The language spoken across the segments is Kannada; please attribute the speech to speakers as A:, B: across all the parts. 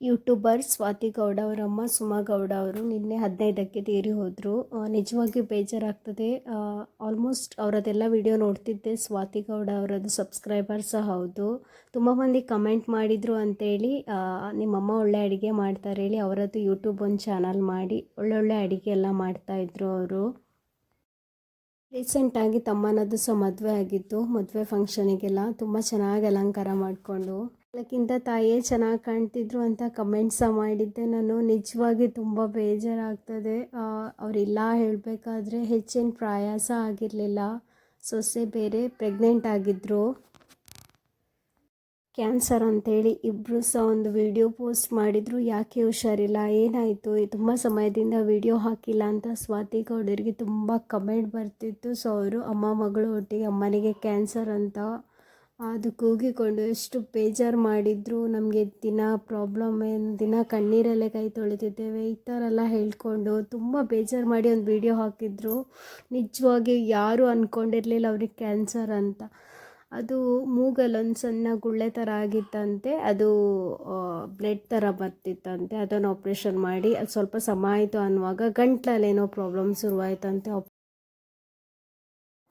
A: ಯೂಟ್ಯೂಬರ್ ಸ್ವಾತಿ ಗೌಡ ಅವರಮ್ಮ ಸುಮಾ ಗೌಡ ಅವರು ನಿನ್ನೆ ಹದಿನೈದಕ್ಕೆ ತೀರಿ ಹೋದರು. ನಿಜವಾಗಿಯೂ ಬೇಜಾರಾಗ್ತದೆ. ಆಲ್ಮೋಸ್ಟ್ ಅವರದೆಲ್ಲ ವಿಡಿಯೋ ನೋಡ್ತಿದ್ದೆ. ಸ್ವಾತಿ ಗೌಡ ಅವರದ್ದು ಸಬ್ಸ್ಕ್ರೈಬರ್ ಸಹ ಹೌದು. ತುಂಬ ಮಂದಿ ಕಮೆಂಟ್ ಮಾಡಿದರು ಅಂತೇಳಿ ನಿಮ್ಮಮ್ಮ ಒಳ್ಳೆ ಅಡುಗೆ ಮಾಡ್ತಾರೆ ಹೇಳಿ ಅವರದ್ದು ಯೂಟ್ಯೂಬ್ ಒಂದು ಚಾನಲ್ ಮಾಡಿ ಒಳ್ಳೊಳ್ಳೆ ಅಡುಗೆ ಎಲ್ಲ ಮಾಡ್ತಾಯಿದ್ರು ಅವರು. ರೀಸೆಂಟಾಗಿ ತಮ್ಮನದ್ದು ಸಹ ಮದುವೆ ಆಗಿತ್ತು. ಮದುವೆ ಫಂಕ್ಷನಿಗೆಲ್ಲ ತುಂಬ ಚೆನ್ನಾಗಿ ಅಲಂಕಾರ ಮಾಡಿಕೊಂಡು. ಅದಕ್ಕಿಂತ ತಾಯಿಯೇ ಚೆನ್ನಾಗಿ ಕಾಣ್ತಿದ್ರು ಅಂತ ಕಮೆಂಟ್ ಸಹ ಮಾಡಿದ್ದೆ. ನಾನು ನಿಜವಾಗಿ ತುಂಬ ಬೇಜಾರಾಗ್ತದೆ. ಅವರಿಲ್ಲ ಹೇಳಬೇಕಾದ್ರೆ ಹೆಚ್ಚಿನ ಪ್ರಯಾಸ ಆಗಿರಲಿಲ್ಲ. ಸೊಸೆ ಬೇರೆ ಪ್ರೆಗ್ನೆಂಟ್ ಆಗಿದ್ದರು ಕ್ಯಾನ್ಸರ್ ಅಂತೇಳಿ ಇಬ್ಬರು ಸಹ ಒಂದು ವಿಡಿಯೋ ಪೋಸ್ಟ್ ಮಾಡಿದರು. ಯಾಕೆ ಹುಷಾರಿಲ್ಲ? ಏನಾಯಿತು? ತುಂಬ ಸಮಯದಿಂದ ವಿಡಿಯೋ ಹಾಕಿಲ್ಲ ಅಂತ ಸ್ವಾತಿ ಗೌಡರಿಗೆ ತುಂಬ ಕಮೆಂಟ್ ಬರ್ತಿತ್ತು. ಸೊ ಅವರು ಅಮ್ಮ ಮಗಳು ಒಟ್ಟಿಗೆ ಅಮ್ಮನಿಗೆ ಕ್ಯಾನ್ಸರ್ ಅಂತ ಅದು ಕೂಗಿಕೊಂಡು ಎಷ್ಟು ಬೇಜಾರು ಮಾಡಿದ್ರು. ನಮಗೆ ದಿನ ಪ್ರಾಬ್ಲಮ್ ಏನು ದಿನ ಕಣ್ಣೀರಲ್ಲೇ ಕೈ ತೊಳಿತಿದ್ದೇವೆ ಈ ಥರ ಎಲ್ಲ ಹೇಳ್ಕೊಂಡು ತುಂಬ ಬೇಜಾರು ಮಾಡಿ ಒಂದು ವಿಡಿಯೋ ಹಾಕಿದ್ರು. ನಿಜವಾಗಿ ಯಾರೂ ಅಂದ್ಕೊಂಡಿರಲಿಲ್ಲ ಅವ್ರಿಗೆ ಕ್ಯಾನ್ಸರ್ ಅಂತ. ಅದು ಮೂಗಲ್ಲಿ ಒಂದು ಸಣ್ಣ ಗುಳ್ಳೆ ಥರ ಆಗಿತ್ತಂತೆ. ಅದು ಬ್ಲಡ್ ಥರ ಬರ್ತಿತ್ತಂತೆ. ಅದನ್ನು ಆಪ್ರೇಷನ್ ಮಾಡಿ, ಅದು ಸ್ವಲ್ಪ ಸಮ ಆಯಿತು ಅನ್ನುವಾಗ ಗಂಟ್ಲಲ್ಲೇನೋ ಪ್ರಾಬ್ಲಮ್ ಶುರುವಾಯ್ತಂತೆ.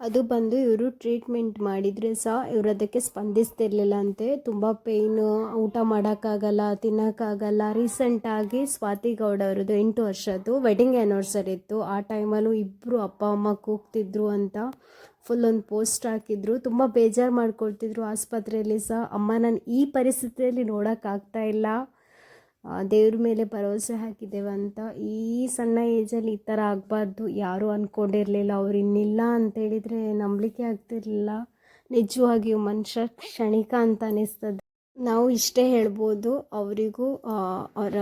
A: ಅದು ಬಂದು ಇವರು ಟ್ರೀಟ್ಮೆಂಟ್ ಮಾಡಿದರೆ ಸಹ ಇವರು ಅದಕ್ಕೆ ಸ್ಪಂದಿಸ್ತಿರ್ಲಿಲ್ಲ ಅಂತೆ. ತುಂಬ ಪೇಯ್ನು ಊಟ ಮಾಡೋಕ್ಕಾಗಲ್ಲ, ತಿನ್ನೋಕ್ಕಾಗಲ್ಲ. ರೀಸೆಂಟಾಗಿ ಸ್ವಾತಿ ಗೌಡ ಅವರದ್ದು ಎಂಟು ವರ್ಷದ್ದು ವೆಡ್ಡಿಂಗ್ ಆ್ಯನಿವರ್ಸರಿ ಇತ್ತು. ಆ ಟೈಮಲ್ಲೂ ಇಬ್ಬರು ಅಪ್ಪ, ಅಮ್ಮ ಕೂಗ್ತಿದ್ರು ಅಂತ ಫುಲ್ ಒಂದು ಪೋಸ್ಟ್ ಹಾಕಿದ್ರು. ತುಂಬ ಬೇಜಾರು ಮಾಡ್ಕೊಳ್ತಿದ್ರು ಆಸ್ಪತ್ರೆಯಲ್ಲಿ ಸಹ ಅಮ್ಮ, ನಾನು ಈ ಪರಿಸ್ಥಿತಿಯಲ್ಲಿ ನೋಡೋಕ್ಕಾಗ್ತಾ ಇಲ್ಲ. ದೇವ್ರ ಮೇಲೆ ಭರವಸೆ ಹಾಕಿದ್ದೇವೆ ಅಂತ ಈ ಸಣ್ಣ ಏಜಲ್ಲಿ ಈ ಥರ ಆಗಬಾರ್ದು. ಯಾರೂ ಅಂದ್ಕೊಂಡಿರಲಿಲ್ಲ ಅವ್ರು ಇನ್ನಿಲ್ಲ ಅಂತೇಳಿದರೆ ನಂಬಲಿಕ್ಕೆ ಆಗ್ತಿರಲಿಲ್ಲ. ನಿಜವಾಗಿಯೂ ಮನುಷ್ಯ ಕ್ಷಣಿಕ ಅಂತ ಅನಿಸ್ತದೆ. ನಾವು ಇಷ್ಟೇ ಹೇಳ್ಬೋದು, ಅವರಿಗೂ ಅವರ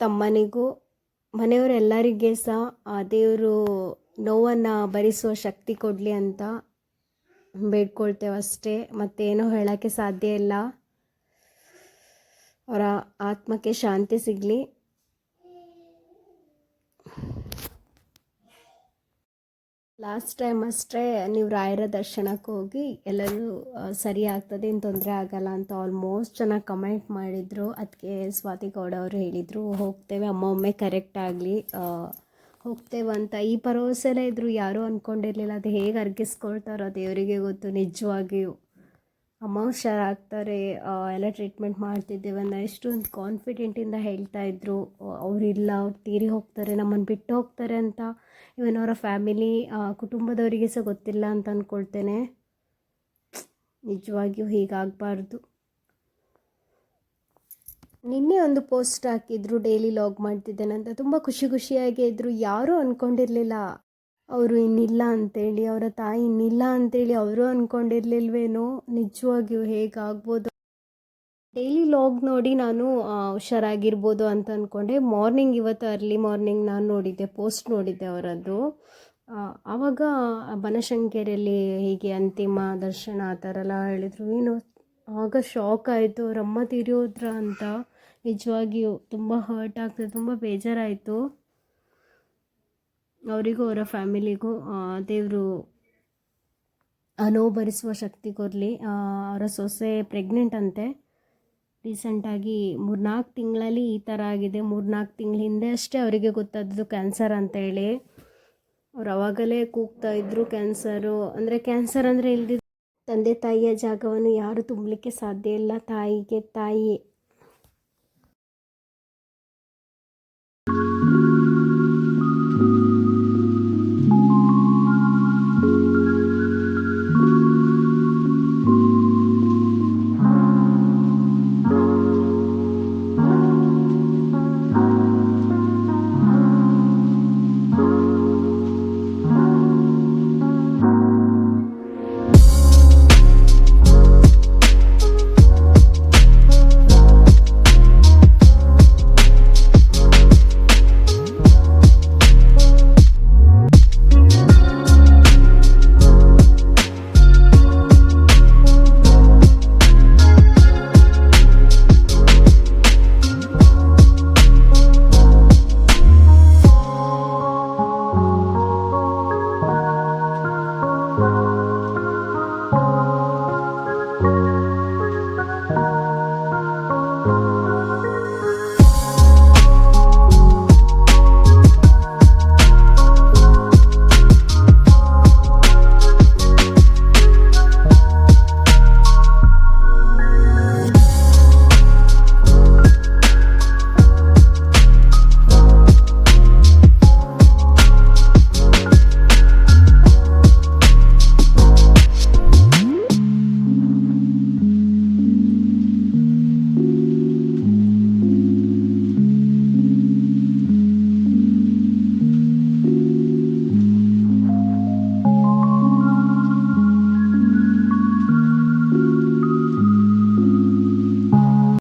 A: ತಮ್ಮನಿಗೂ, ಮನೆಯವರೆಲ್ಲರಿಗೆ ಸಹ ಆ ದೇವರು ನೋವನ್ನು ಭರಿಸುವ ಶಕ್ತಿ ಕೊಡಲಿ ಅಂತ ಬೇಡ್ಕೊಳ್ತೇವೆ ಅಷ್ಟೇ. ಮತ್ತೇನೂ ಹೇಳೋಕ್ಕೆ ಸಾಧ್ಯ ಇಲ್ಲ. ಅವರ ಆತ್ಮಕ್ಕೆ ಶಾಂತಿ ಸಿಗಲಿ. ಲಾಸ್ಟ್ ಟೈಮ್ ಅಷ್ಟೇ ನೀವು ರಾಯರ ದರ್ಶನಕ್ಕೆ ಹೋಗಿ ಎಲ್ಲರೂ ಸರಿ ಆಗ್ತದೆ, ಏನು ತೊಂದರೆ ಆಗಲ್ಲ ಅಂತ ಆಲ್ಮೋಸ್ಟ್ ಜನ ಕಮೆಂಟ್ ಮಾಡಿದರು. ಅದಕ್ಕೆ ಸ್ವಾತಿ ಗೌಡ ಅವರು ಹೇಳಿದರು, ಹೋಗ್ತೇವೆ, ಅಮ್ಮ ಒಮ್ಮೆ ಕರೆಕ್ಟ್ ಆಗಲಿ ಹೋಗ್ತೇವೆ ಅಂತ. ಈ ಭರವಸೆಲ್ಲ ಇದ್ದರು ಯಾರೂ ಅಂದ್ಕೊಂಡಿರಲಿಲ್ಲ ಅದು ಹೇಗೆ ಅರ್ಗಿಸ್ಕೊಳ್ತಾರೋ ದೇವರಿಗೆ ಗೊತ್ತು, ನಿಜವಾಗಿಯೂ. ಅಮ್ಮ ಶೇರ್ ಆಗ್ತಾರೆ ಎಲ್ಲ ಟ್ರೀಟ್ಮೆಂಟ್ ಮಾಡ್ತಿದ್ದೇವೆ ಅನ್ನೋ ಎಷ್ಟೊಂದು ಕಾನ್ಫಿಡೆಂಟಿಂದ ಹೇಳ್ತಾ ಇದ್ರು. ಅವರಿಲ್ಲ ಅವ್ರು ತೀರಿ ಹೋಗ್ತಾರೆ ನಮ್ಮನ್ನು ಬಿಟ್ಟು ಹೋಗ್ತಾರೆ ಅಂತ ಇವನ್ ಅವರ ಫ್ಯಾಮಿಲಿ ಕುಟುಂಬದವರಿಗೆ ಸಹ ಗೊತ್ತಿಲ್ಲ ಅಂತ ಅಂದ್ಕೊಳ್ತೇನೆ ನಿಜವಾಗಿಯೂ ಹೀಗಾಗಬಾರ್ದು. ನಿನ್ನೆ ಒಂದು ಪೋಸ್ಟ್ ಹಾಕಿದ್ರು ಡೈಲಿ ಲಾಗ್ ಮಾಡ್ತಿದ್ದೇನೆ ಅಂತ. ತುಂಬ ಖುಷಿ ಖುಷಿಯಾಗಿ ಇದ್ದರು ಯಾರೂ ಅಂದ್ಕೊಂಡಿರಲಿಲ್ಲ ಅವರು ಇನ್ನಿಲ್ಲ ಅಂತೇಳಿ, ಅವರ ತಾಯಿ ಇನ್ನಿಲ್ಲ ಅಂತೇಳಿ ಅವರು ಅಂದ್ಕೊಂಡಿರ್ಲಿಲ್ವೇನೋ ನಿಜವಾಗಿಯೂ ಹೇಗಾಗ್ಬೋದು? ಡೈಲಿ ಲಾಗ್ ನೋಡಿ ನಾನು ಹುಷಾರಾಗಿರ್ಬೋದು ಅಂತ ಅಂದ್ಕೊಂಡೆ ಮಾರ್ನಿಂಗ್ ಇವತ್ತು ಅರ್ಲಿ ಮಾರ್ನಿಂಗ್ ನಾನು ನೋಡಿದ್ದೆ ಪೋಸ್ಟ್ ನೋಡಿದ್ದೆ ಅವರದ್ದು. ಆವಾಗ ಬನಶಂಕರಿಯಲ್ಲಿ ಹೀಗೆ ಅಂತಿಮ ದರ್ಶನ ಆ ಥರ ಎಲ್ಲ ಹೇಳಿದರು. ಏನು, ಆಗ ಶಾಕ್ ಆಯಿತು. ಅವರಮ್ಮ ತೀರಿಯೋದ್ರ ಅಂತ ನಿಜವಾಗಿಯೂ ತುಂಬ ಹರ್ಟ್ ಆಗ್ತದೆ, ತುಂಬ ಬೇಜಾರಾಯಿತು. ಅವರಿಗೂ, ಅವರ ಫ್ಯಾಮಿಲಿಗೂ ದೇವರು ನೋವು ಭರಿಸುವ ಶಕ್ತಿ ಕೊರಲಿ ಅವರ ಸೊಸೆ ಪ್ರೆಗ್ನೆಂಟ್ ಅಂತೆ. ರೀಸೆಂಟಾಗಿ ಮೂರ್ನಾಲ್ಕು ತಿಂಗಳಲ್ಲಿ ಈ ಥರ ಆಗಿದೆ. ಮೂರ್ನಾಲ್ಕು ತಿಂಗಳ ಹಿಂದೆ ಅಷ್ಟೇ ಅವರಿಗೆ ಗೊತ್ತಾದದ್ದು ಕ್ಯಾನ್ಸರ್ ಅಂತೇಳಿ ಅವ್ರು ಅವಾಗಲೇ ಕೂಗ್ತಾ ಇದ್ರು ಕ್ಯಾನ್ಸರು ಅಂದರೆ ಕ್ಯಾನ್ಸರ್ ಅಂದರೆ ಇಲ್ದಿದ್ದು ತಂದೆ ತಾಯಿಯ ಜಾಗವನ್ನು ಯಾರು ತುಂಬಲಿಕ್ಕೆ ಸಾಧ್ಯ ಇಲ್ಲ. ತಾಯಿಗೆ ತಾಯಿ